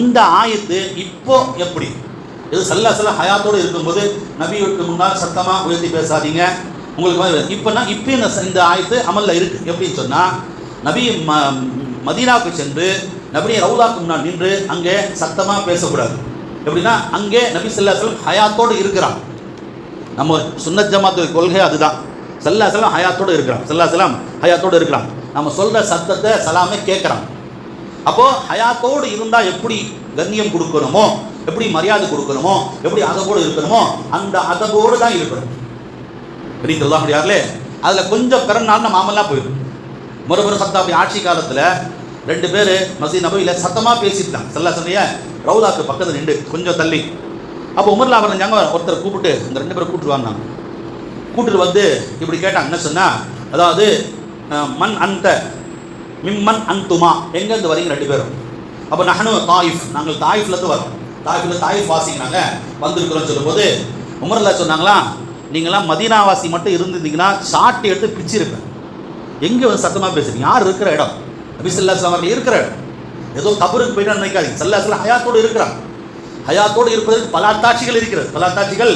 இந்த ஆயத்து இப்போ எப்படி? இது சல்லா சல்ல ஹயாத்தோடு இருக்கும்போது நபிக்கு முன்னால் சத்தமாக உயர்த்தி பேசாதீங்க. உங்களுக்கு இப்போனா இப்போ இந்த இந்த ஆயத்து அமலில் இருக்கு. எப்படின்னு சொன்னால் நபி ம மதீனாவுக்கு சென்று நபியை ரவுலாக்கு முன்னால் நின்று அங்கே சத்தமாக பேசக்கூடாது. எப்படின்னா அங்கே நபி சல்லா செல்லம் ஹயாத்தோடு இருக்கிறான். நம்ம சுன்னத் ஜமாத்து கொள்கை அதுதான். சல்லா செல்லம் ஹயாத்தோடு இருக்கிறான். சல்லா செல்லம் ஹயாத்தோடு இருக்கிறான். நம்ம சொல்கிற சத்தத்தை சலாமே கேட்குறான். அப்போ ஹயாத்தோடு இருந்தால் எப்படி கண்ணியம் கொடுக்கணுமோ எப்படி மரியாதை கொடுக்கணுமோ எப்படி அதவோடு இருக்கணுமோ அந்த அதவோடு தான் இருக்கணும். அப்படின்னு சொல்ல அதில் கொஞ்சம் பிறநாள் நம்ம மாமெல்லாம் போயிடும். மறுபுறம் சத்தாபி ஆட்சி காலத்தில் ரெண்டு பேர் மசீத் நபையில் சத்தமாக பேசிட்டாங்க. சல்லா சொல்லிய ரவுலாக்கு பக்கத்தில் நின்று கொஞ்சம் தள்ளி. அப்போ உமர்லா அவர் ஞாபகம் ஒருத்தர் கூப்பிட்டு இந்த ரெண்டு பேரை கூப்பிட்டு வந்தாங்க கூப்பிட்டு வந்து இப்படி கேட்டாங்க. என்ன சொன்னால் அதாவது மண் அந்த மிம்மன் அந்துமா எங்கேருந்து வரீங்க ரெண்டு பேரும்? அப்போ நஹனு தாயிஃப். நாங்கள் தாயிஃப்லேருந்து வரோம். தாயிஃப்ல தாயிஃப் வாசிங்க வந்திருக்கிறோம்னு சொல்லும்போது உமர்லா சொன்னாங்களா நீங்களாம் மதீனாவாசி மட்டும் இருந்திருந்தீங்கன்னா சாட்டி எடுத்து பிச்சிருப்பேன் எங்கே வந்து சத்தமாக பேசுறீங்க? யார் இருக்கிற இடம்? நபிசல்லாஸ்லாம் அவர்கள் இருக்கிற இடம். ஏதோ கபருக்கு போயிட்டு நினைக்காதீங்க. சல்லாஸ்லாம் ஹயாத்தோடு இருக்கிறான். ஹயாத்தோடு இருப்பதற்கு பல அத்தாட்சிகள் இருக்கிறது. பல அத்தாட்சிகள்